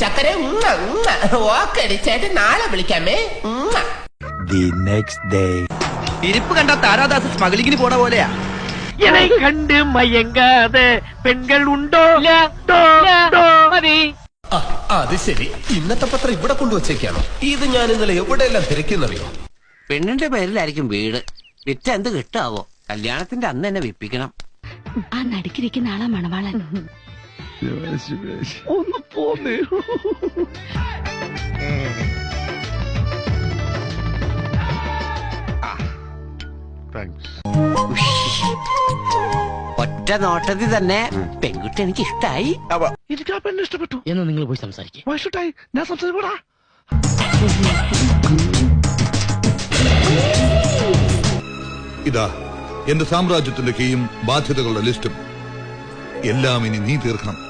ചക്കരെ ഉമ്മ ഉമ്മ. ഓക്കെ നാളെ വിളിക്കാമേ. ഉമ്മ. ദി നെക്സ്റ്റ് ഡേ ഇരിപ്പ് കണ്ട താരാദാസ് സ്മഗ്ലിങ്ങിന് പോണ പോലെയാ. എന്നെ കണ്ട് മയങ്കാതെ പെൺകൾ ഉണ്ടോ? മതി. അത് ശരി. ഇന്നത്തെ പത്രം ഇവിടെ കൊണ്ടുവച്ചേക്കാണോ? ഇത് ഞാൻ ഇന്നലെ എവിടെയെല്ലാം തിരക്കുന്നറിയോ പെണ്ണിന്റെ പേരിലായിരിക്കും വീട്. വിറ്റ എന്ത് കിട്ടാവോ? കല്യാണത്തിന്റെ അന്ന് എന്നെ വിപ്പിക്കണം. ആ നടുക്കിരിക്കുന്ന ആളാ മണവാളൻ. ഒറ്റ നോട്ടത്തിൽ തന്നെ പെൺകുട്ടി എനിക്ക് ഇഷ്ടായി എനിക്ക് ആ പെണ്ണ് ഇഷ്ടപ്പെട്ടു. എന്ന് നിങ്ങൾ പോയി സംസാരിക്കും. വയസ്സുട്ടായി ഞാൻ സംസാരിക്കൂടാ. ഇതാ എന്റെ സാമ്രാജ്യത്തിന്റെ കീയും ബാധ്യതകളുടെ ലിസ്റ്റും. എല്ലാം ഇനി നീ തീർക്കണം.